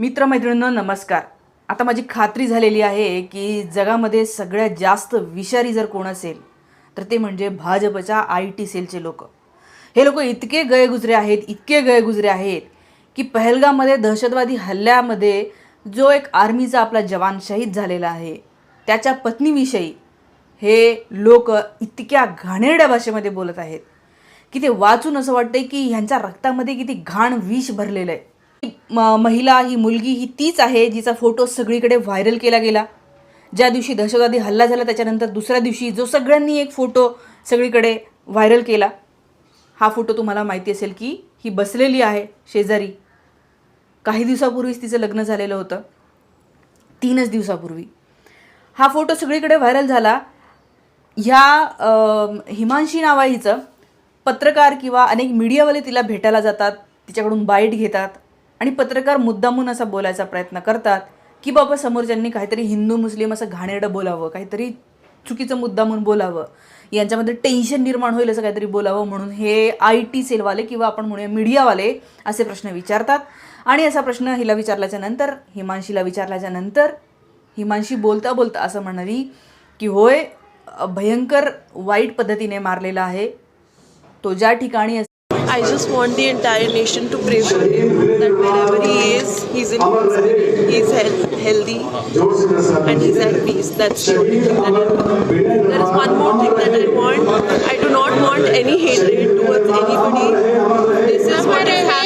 मित्रमैत्रिणींनो नमस्कार. आता माझी खात्री झालेली आहे की जगामध्ये सगळ्यात जास्त विषारी जर कोण असेल तर ते म्हणजे भाजपच्या आय टी सेलचे लोक. हे लोक इतके गयगुजरे आहेत इतके गयगुजरे आहेत की पहलगामध्ये दहशतवादी हल्ल्यामध्ये जो एक आर्मीचा आपला जवान शहीद झालेला आहे त्याच्या पत्नीविषयी हे लोक इतक्या घाणेरड्या भाषेमध्ये बोलत आहेत की ते वाचून असं वाटतं की ह्यांच्या रक्तामध्ये किती घाण विष भरलेलं आहे. महिला ही मुलगी ही तीच आहे जिचा फोटो सगळीकडे व्हायरल केला गेला. ज्या दिवशी दहशतवादी हल्ला झाला त्याच्यानंतर दुसऱ्या दिवशी जो सगळ्यांनी एक फोटो सगळीकडे व्हायरल केला. हा फोटो तुम्हाला माहिती असेल की ही बसलेली आहे शेजारी. काही दिवसापूर्वीच तिचं लग्न झालेलं होतं. तीनच दिवसापूर्वी. हा फोटो सगळीकडे व्हायरल झाला. ह्या हिमांशी नावा हिचं पत्रकार किंवा अनेक मीडियावाले तिला भेटायला जातात तिच्याकडून बाईट घेतात. आणि पत्रकार मुद्दामून असा बोलायचा प्रयत्न करतात की बाबा समोरच्यांनी काहीतरी हिंदू मुस्लिम असं घाणेरडं बोलावं काहीतरी चुकीचं मुद्दामून बोलावं यांच्यामध्ये टेन्शन निर्माण होईल असं काहीतरी बोलावं म्हणून हे आय टी सेलवाले किंवा आपण म्हणूया मीडियावाले असे प्रश्न विचारतात. आणि असा प्रश्न हिला विचारल्याच्या नंतर हिमांशीला विचारल्याच्या नंतर हिमांशी बोलता बोलता असं म्हणाली की होय भयंकर वाईट पद्धतीने मारलेला आहे. तो ज्या ठिकाणी I just want the entire nation to pray for him that wherever he is, he's in good he's health, healthy, and he's at peace. That's the only thing that I want. There is one more thing that I want. I do not want any hatred towards anybody. This is what I happening.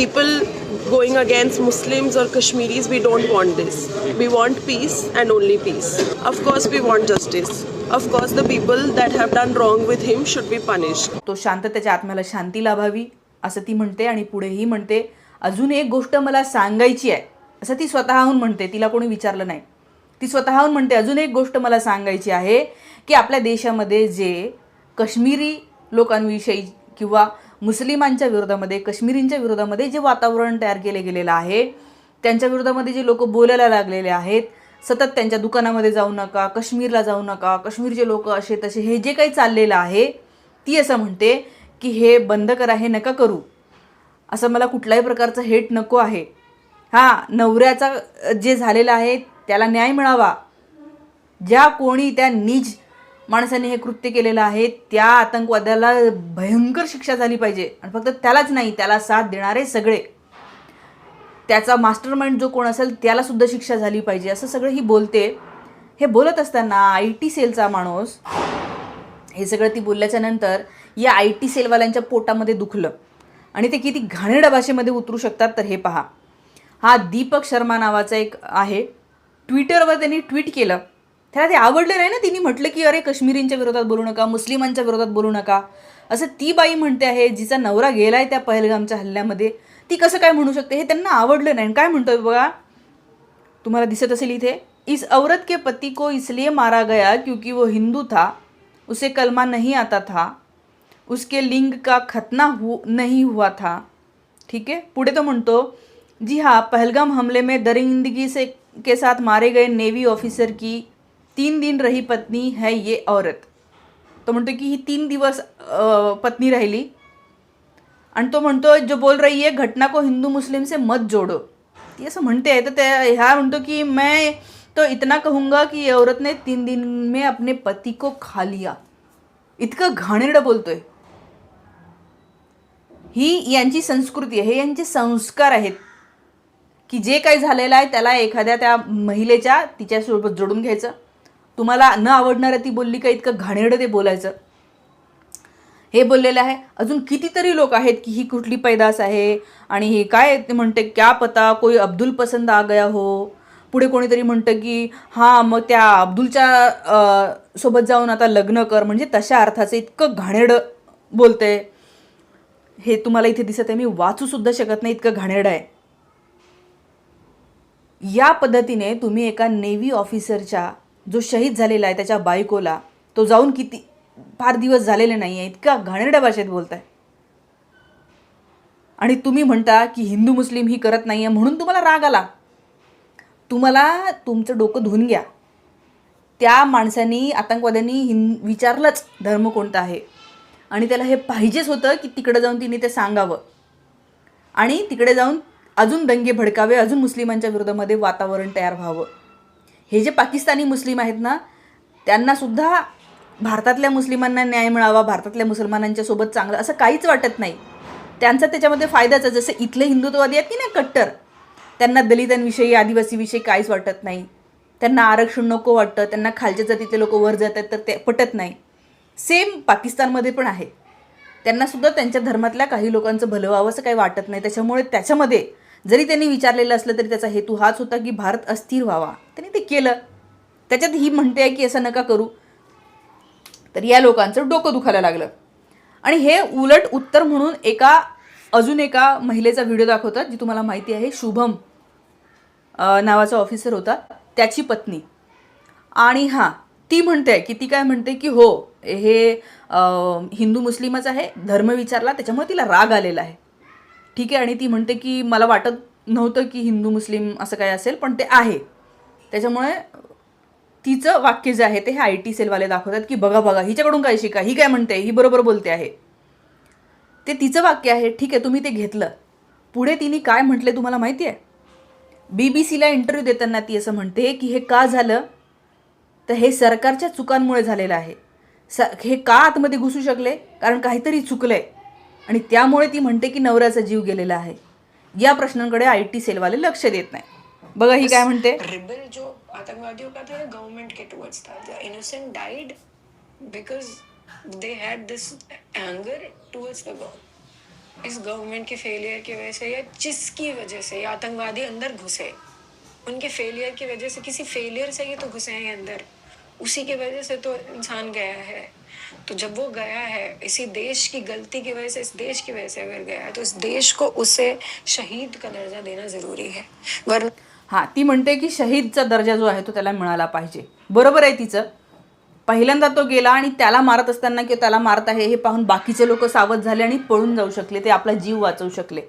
People going against Muslims or Kashmiris, we don't want this. We want peace and only peace. Of course, we want justice. Of course, the people that have done wrong with him should be punished. तो शांततेच्या आत्म्याला शांती लाभावी असं ती म्हणते आणि पुढेही म्हणते अजून एक गोष्ट मला सांगायची आहे असं ती स्वतःहून म्हणते तिला कोणी विचारलं नाही ती स्वतःहून म्हणते अजून एक गोष्ट मला सांगायची आहे की आपल्या देशामध्ये जे कश्मीरी लोकांविषयी किंवा मुस्लिमांच्या विरोधामध्ये काश्मीरींच्या विरोधामध्ये जे वातावरण तयार केले गेलेलं आहे त्यांच्या विरोधामध्ये जे लोक बोलायला लागलेले आहेत सतत त्यांच्या दुकानामध्ये जाऊ नका काश्मीरला जाऊ नका काश्मीरचे लोक असे तसे हे जे काही चाललेलं आहे ती असं म्हणते की हे बंद करा हे नका करू. असं मला कुठल्याही प्रकारचं हेट नको आहे. हां नवऱ्याचा जे झालेलं आहे त्याला न्याय मिळावा. ज्या कोणी त्या नीज माणसाने हे कृत्य केलेलं आहे त्या आतंकवाद्याला भयंकर शिक्षा झाली पाहिजे. आणि फक्त त्यालाच नाही त्याला साथ देणारे सगळे. त्याचा मास्टर माइंड जो कोण असेल त्यालासुद्धा शिक्षा झाली पाहिजे असं सगळं ही बोलते. हे बोलत असताना आय टी सेलचा माणूस हे सगळं ती बोलल्याच्या नंतर या आय टी सेलवाल्यांच्या पोटामध्ये दुखलं. आणि ते किती घाणेरड्या भाषेमध्ये उतरू शकतात तर हे पहा. हा दीपक शर्मा नावाचा एक आहे. ट्विटरवर त्यांनी ट्विट केलं. त्याला ते आवडलं नाही ना तिने म्हटलं की अरे काश्मीरींच्या विरोधात बोलू नका मुस्लिमांच्या विरोधात बोलू नका. असं ती बाई म्हणते आहे जिचा नवरा गेलाय त्या पहलगामच्या हल्ल्यामध्ये. ती कसं काय म्हणू शकते? हे त्यांना आवडलं नाही. आणि काय म्हणतोय बघा? तुम्हाला दिसत असेल इथे. इस औरत के पति को इसलिए मारा गया क्योंकि वो हिंदू था उसे कलमा नहीं आता था उसके लिंग का खतना हु नहीं हुआ था। ठीक है? पुढे तो म्हणतो जी हाँ पहलगाम हमले में दरिंदगी से के साथ मारे गए नेवी ऑफिसर की तीन दिन रही पत्नी है ये औरत। तो म्हणतो की ही तीन दिवस पत्नी राहिली. आणि तो म्हणतो जो बोल रही है घटना को हिंदू मुस्लिम से मत जोड़ो. ती असं म्हणते आहे तर त्या ह्या म्हणतो की मैं तो इतना कहूंगा की औरत ने तीन दिन में अपने पती को खा लिया. इतकं घाणेरडं बोलतोय. ही यांची संस्कृती आहे हे यांचे संस्कार आहेत. की जे काही झालेलं आहे त्याला एखाद्या त्या महिलेच्या तिच्यासोबत जोडून घ्यायचं. तुम्हाला न आवडणारं ती बोलली का इतकं घाणेरडं ते बोलायचं? हे बोललेलं आहे. अजून कितीतरी लोक आहेत की ही कुठली पैदास आहे? आणि हे काय ते म्हणते क्या पता कोई अब्दुल पसंद आ गया हो. पुढे कोणीतरी म्हणतं की हां मग त्या अब्दुलच्या सोबत जाऊन आता लग्न कर. म्हणजे तशा अर्थाचं इतकं घाणेरडं बोलते. हे तुम्हाला इथे दिसत आहे. मी वाचूसुद्धा शकत नाही इतकं घाणेरडं आहे. या पद्धतीने तुम्ही एका नेव्ही ऑफिसरच्या जो शहीद झालेला आहे त्याच्या बायकोला तो जाऊन किती फार दिवस झालेले नाही आहे इतका घाणेरड्या भाषेत बोलताय. आणि तुम्ही म्हणता की हिंदू मुस्लिम ही करत नाही आहे म्हणून तुम्हाला राग आला. तुम्हाला तुमचं डोकं धुवून घ्या. त्या माणसांनी आतंकवाद्यांनी हिं विचारलंच धर्म कोणता आहे. आणि त्याला हे पाहिजेच होतं की तिकडे जाऊन तिने ते सांगावं. आणि तिकडे जाऊन अजून दंगे भडकावे अजून मुस्लिमांच्या विरोधामध्ये वातावरण तयार व्हावं. हे जे पाकिस्तानी मुस्लिम आहेत ना त्यांनासुद्धा भारतातल्या मुस्लिमांना न्याय मिळावा भारतातल्या मुसलमानांच्या सोबत चांगलं असं काहीच वाटत नाही. त्यांचा त्याच्यामध्ये फायदाच आहे. जसं इथले हिंदुत्ववादी आहेत की नाही कट्टर? त्यांना दलितांविषयी आदिवासीविषयी काहीच वाटत नाही. त्यांना आरक्षण नको वाटतं. त्यांना खालच्या जातीतले लोक वर जातात तर ते पटत नाही. सेम पाकिस्तानमध्ये पण आहे. त्यांनासुद्धा त्यांच्या धर्मातल्या काही लोकांचं भलं व्हावं असं काही वाटत नाही. त्याच्यामुळे त्याच्यामध्ये जरी त्यांनी विचारलेलं असलं तरी त्याचा हेतू हाच होता की भारत अस्थिर व्हावा. त्यांनी ते केलं. त्याच्यात ही म्हणते आहे की असं नका करू. तर या लोकांचं डोकं दुखायला लागलं. आणि हे उलट उत्तर म्हणून एका अजून एका महिलेचा व्हिडिओ दाखवतात जी तुम्हाला माहिती आहे शुभम नावाचा ऑफिसर होता त्याची पत्नी. आणि हां ती म्हणते की ती काय म्हणते की हो हे हिंदू मुस्लिमच आहे धर्म विचारला त्याच्यामुळे तिला राग आलेला आहे. ठीक आहे आणि ती म्हणते की मला वाटत नव्हतं की हिंदू मुस्लिम असं काय असेल पण ते आहे. त्याच्यामुळे तिचं वाक्य जे आहे ते हे आय टी सेलवाले दाखवतात की बघा बघा हिच्याकडून काय शिका ही काय म्हणते ही बरोबर बोलते आहे. ते तिचं वाक्य आहे ठीक आहे तुम्ही ते घेतलं. पुढे तिने काय म्हटले तुम्हाला माहिती आहे? बी बी सीला इंटरव्ह्यू देताना ती असं म्हणते की हे का झालं? तर हे सरकारच्या चुकांमुळे झालेलं आहे. स हे का आतमध्ये घुसू शकले? कारण काहीतरी चुकलं आहे आणि त्यामुळे ती म्हणते की नवऱ्याचा जीव गेलेला आहे. या प्रश्नांकडे आय टी सेलवाले लक्ष देत नाही. बघा ही काय म्हणते. रिबल जो आतंकवादियों का था गवर्नमेंट के टुवर्ड्स था the innocent died because they had this anger towards the government is government के फेलियर की वजह से या जिसकी वजह से या आतंकवादी अंदर घुसे उनके फेलियर की वजह से किसी फेलियर से ये तो घुसे हैं अंदर। उसी की वजह से तो इंसान गया है। तो जब वो गया है इसी देश की गलती की वजह से इस देश की वजह से अगर गया है तो इस देश को उसे शहीद का दर्जा देना जरूरी है। वरना हां ती म्हणते की शहीदचा दर्जा जो आहे तो त्याला मिळाला पाहिजे. बरोबर आहे तिचं? पहिल्यांदा तो गेला आणि त्याला मारत असताना किंवा त्याला मारत आहे हे पाहून बाकीचे लोक सावध झाले आणि पळून जाऊ शकले ते आपला जीव वाचवू शकले.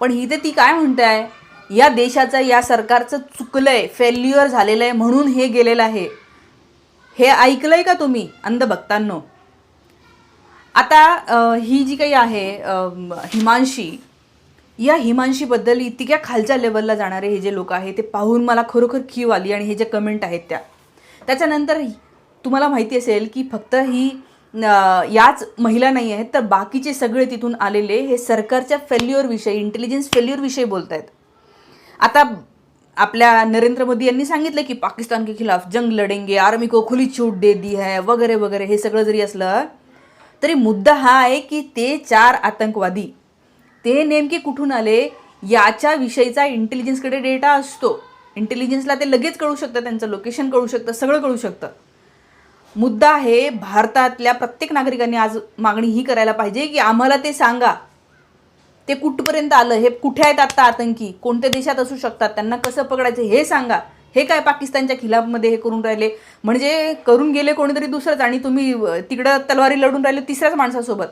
पण ही ते ती काय म्हणते आहे या देशाचं या सरकारचं चुकलंय फेल्युअर झालेलं आहे म्हणून हे गेलेलं आहे. हे ऐकलंय का तुम्ही अंधभक्तांनो आता ही जी काही आहे हिमांशी या हिमांशीबद्दल इतक्या खालच्या लेवलला जाणारे हे जे लोक आहे ते पाहून मला खरोखर कीव आली आणि हे जे कमेंट आहेत त्या. त्याच्यानंतर तुम्हाला माहिती असेल की फक्त ही याच महिला नाही आहेत तर बाकीचे सगळे तिथून आलेले हे सरकारच्या फेल्युअरविषयी इंटेलिजन्स फेल्युअरविषयी बोलत आहेत आता आपल्या नरेंद्र मोदी यांनी सांगितलं की पाकिस्तान के खिलाफ जंग लढेंगे आर्मी को खुली छूट दे दी है वगैरे वगैरे हे सगळं जरी असलं तरी मुद्दा हा आहे की ते चार आतंकवादी ते नेमके कुठून आले याच्या विषयीचा इंटेलिजन्सकडे डेटा असतो. इंटेलिजन्सला ते लगेच कळू शकतं त्यांचं लोकेशन कळू शकतं सगळं कळू शकतं. मुद्दा आहे भारतातल्या प्रत्येक नागरिकांनी आज मागणी ही करायला पाहिजे की आम्हाला ते सांगा. ते कुठपर्यंत आलं? हे कुठे आहेत आत्ता आतंकी? कोणत्या देशात असू शकतात? त्यांना कसं पकडायचं? हे सांगा. हे काय पाकिस्तानच्या खिलाफमध्ये हे करून राहिले? म्हणजे करून गेले कोणीतरी दुसरंच आणि तुम्ही तिकडं तलवारी लढून राहिले तिसऱ्याच माणसासोबत.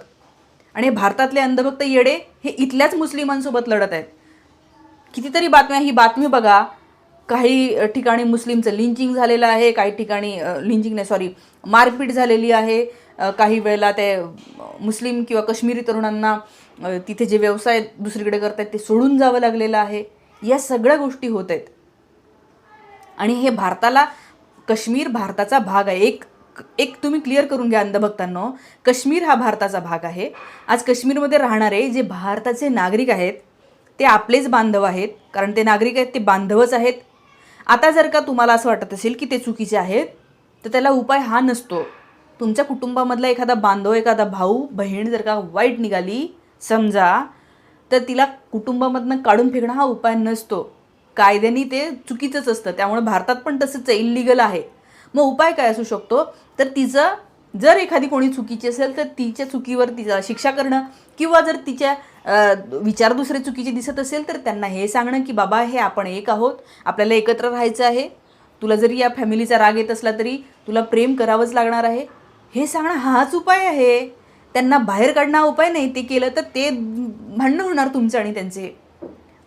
आणि भारतातले अंधभक्त येडे हे इथल्याच मुस्लिमांसोबत लढत आहेत. कितीतरी बातम्या ही बातमी बघा. काही ठिकाणी मुस्लिमचं लिंचिंग झालेलं आहे काही ठिकाणी लिंचिंग नाही सॉरी मारपीट झालेली आहे. काही वेळेला ते मुस्लिम किंवा काश्मीरी तरुणांना तिथे जे व्यवसाय दुसरीकडे करत आहेत ते सोडून जावं लागलेलं आहे. या सगळ्या गोष्टी होत आहेत आणि हे भारताला काश्मीर भारताचा भाग आहे. एक एक तुम्ही क्लिअर करून घ्या अंधभक्तांनो. काश्मीर हा भारताचा भाग आहे. आज काश्मीरमध्ये राहणारे जे भारताचे नागरिक आहेत ते आपलेच बांधव आहेत. कारण ते नागरिक आहेत ते बांधवच आहेत. आता जर का तुम्हाला असं वाटत असेल की ते चुकीचे आहेत तर त्याला उपाय हा नसतो. तुमच्या कुटुंबामधला एखादा बांधव एखादा भाऊ बहीण जर का वाईट निघाली समजा तर तिला कुटुंबामधनं काढून फेकणं हा उपाय नसतो. कायद्याने ते चुकीचंच असतं. त्यामुळे भारतात पण तसंच आहे इल्लिगल आहे. मग उपाय काय असू शकतो? तर तिचं जर एखादी कोणी चुकीची असेल तर तिच्या चुकीवर तिचा शिक्षा करणं किंवा जर तिच्या विचार दुसरे चुकीचे दिसत असेल तर त्यांना हे सांगणं की बाबा हे आपण एक आहोत. आपल्याला एकत्र राहायचं आहे. तुला जरी या फॅमिलीचा राग येत असला तरी तुला प्रेम करावंच लागणार आहे. हे सांगणं हाच उपाय आहे. त्यांना बाहेर काढणं हा उपाय नाही. ते केलं तर ते भांडणं होणार तुमचं आणि त्यांचे.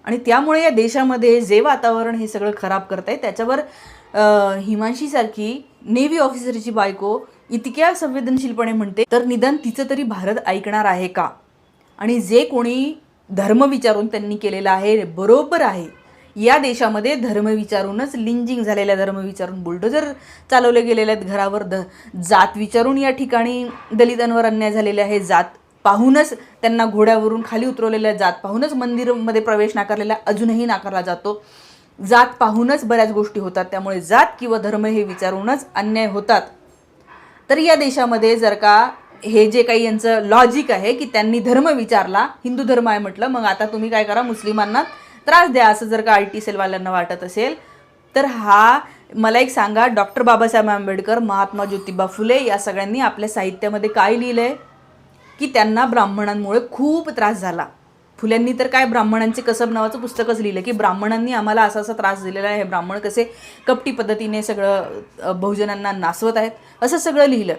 आणि त्यामुळे या देशामध्ये जे वातावरण हे सगळं खराब करत आहे त्याच्यावर हिमांशीसारखी नेव्ही ऑफिसरची बायको इतक्या संवेदनशीलपणे म्हणते तर निदान तिचं तरी भारत ऐकणार आहे का? आणि जे कोणी धर्म विचारून त्यांनी केलेलं आहे बरोबर आहे. या देशामध्ये धर्म विचारूनच लिंजिंग झालेल्या धर्म विचारून बुलडोजर चालवले गेलेले आहेत घरावर. ध जात विचारून या ठिकाणी दलितांवर अन्याय झालेले आहे. जात पाहूनच त्यांना घोड्यावरून खाली उतरवलेल्या जात पाहूनच मंदिरमध्ये प्रवेश नाकारलेला अजूनही नाकारला जातो. जात पाहूनच बऱ्याच गोष्टी होतात. त्यामुळे जात किंवा धर्म हे विचारूनच अन्याय होतात. तर या देशामध्ये जर का हे जे काही यांचं लॉजिक आहे की त्यांनी धर्म विचारला हिंदू धर्म आहे म्हटलं मग आता तुम्ही काय करा मुस्लिमांना त्रास द्या असं जर का आय टी सेलवाल्यांना वाटत असेल तर हा मला एक सांगा डॉक्टर बाबासाहेब आंबेडकर महात्मा ज्योतिबा फुले या सगळ्यांनी आपल्या साहित्यामध्ये काय लिहिलं आहे की त्यांना ब्राह्मणांमुळे खूप त्रास झाला. फुल्यांनी तर काय ब्राह्मणांचे कसब नावाचं पुस्तकच लिहिलं की ब्राह्मणांनी आम्हाला असा असा त्रास दिलेला आहे हे ब्राह्मण कसे कपटी पद्धतीने सगळं बहुजनांना नासवत आहेत असं सगळं लिहिलं.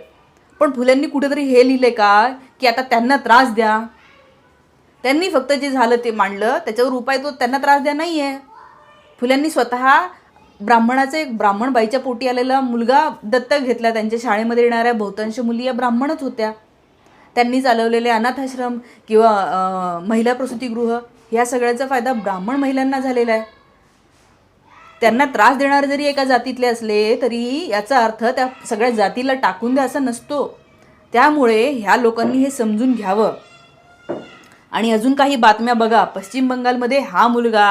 पण फुल्यांनी कुठेतरी हे लिहिलं का की आता त्यांना त्रास द्या? त्यांनी फक्त जे झालं ते मांडलं. त्याच्यावर उपाय तो त्यांना त्रास द्या नाही आहे फुल्यांनी स्वतः ब्राह्मणाचं एक ब्राह्मण बाईच्या पोटी आलेला मुलगा दत्तक घेतला. त्यांच्या शाळेमध्ये येणाऱ्या बहुतांश मुली या ब्राह्मणच होत्या. त्यांनी चालवलेले अनाथाश्रम किंवा महिला प्रसूतीगृह ह्या सगळ्याचा फायदा ब्राह्मण महिलांना झालेला आहे. त्यांना त्रास देणारे जरी एका जातीतले असले तरी याचा अर्थ त्या सगळ्या जातीला टाकून द्या असा नसतो. त्यामुळे ह्या लोकांनी हे समजून घ्यावं. आणि अजून काही बातम्या बघा. पश्चिम बंगालमध्ये हा मुलगा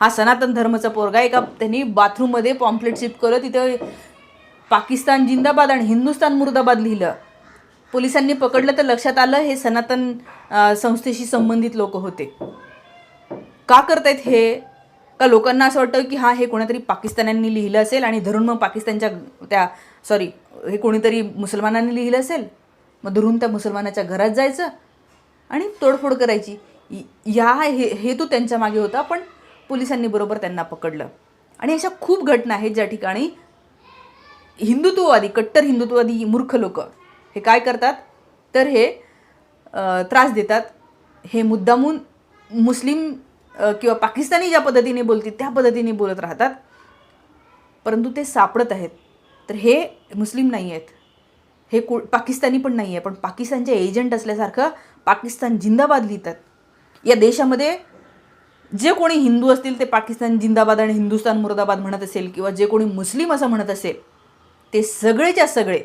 हा सनातन धर्माचा पोरगा एका त्यांनी बाथरूममध्ये पॉम्पलेट करत तिथं पाकिस्तान जिंदाबाद आणि हिंदुस्तान मुर्दाबाद लिहिलं. पोलिसांनी पकडलं तर लक्षात आलं हे सनातन संस्थेशी संबंधित लोक होते. का करतायत हे? का लोकांना असं वाटतं की हां हे कोणीतरी पाकिस्तान्यांनी लिहिलं असेल आणि धरून मग पाकिस्तानच्या त्या सॉरी हे कोणीतरी मुसलमानांनी लिहिलं असेल? मग धरून त्या मुसलमानाच्या घरात जायचं? आणि तोडफोड करायची. या हे हेतू त्यांच्या मागे होता पण पोलिसांनी बरोबर त्यांना पकडलं. आणि अशा खूप घटना आहेत ज्या ठिकाणी हिंदुत्ववादी कट्टर हिंदुत्ववादी मूर्ख लोक हे काय करतात? तर हे त्रास देतात. हे मुद्दामून मुस्लिम किंवा पाकिस्तानी ज्या पद्धतीने बोलतील त्या पद्धतीने बोलत राहतात. परंतु ते सापडत आहेत. तर हे मुस्लिम नाही आहेत हे को पाकिस्तानी पण नाही आहे पण पाकिस्तानचे एजंट असल्यासारखं पाकिस्तान जिंदाबाद लिहितात. या देशामध्ये जे कोणी हिंदू असतील ते पाकिस्तान जिंदाबाद आणि हिंदुस्तान मुर्दाबाद म्हणत असेल किंवा जे कोणी मुस्लिम असं म्हणत असेल ते सगळेच्या सगळे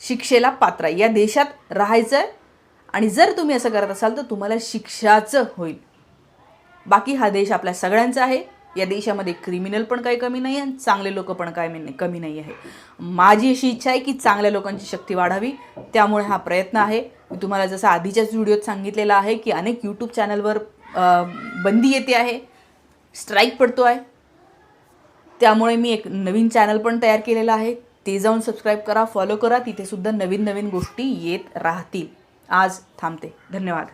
शिक्षेला पात्र आहे. या देशात राहायचं आहे आणि जर तुम्ही असं करत असाल तर तुम्हाला शिक्षाचं होईल. बाकी हा देश आपल्या सगळ्यांचा आहे. या देशामध्ये क्रिमिनल पण काही कमी नाही आहे आणि चांगले लोक पण काय मी- कमी नाही आहे. माझी अशी इच्छा आहे की चांगल्या लोकांची शक्ती वाढावी. त्यामुळे हा प्रयत्न आहे. मी तुम्हाला जसं आधीच्याच व्हिडिओत सांगितलेलं आहे की अनेक यूट्यूब चॅनलवर बंदी येते आहे. स्ट्राईक पडतो आहे. त्यामुळे मी एक नवीन चॅनल पण तयार केलेलं आहे. ते जाऊन सबस्क्राईब करा फॉलो करा. तिथेसुद्धा नवीन नवीन गोष्टी येत राहतील. आज थांबते. धन्यवाद.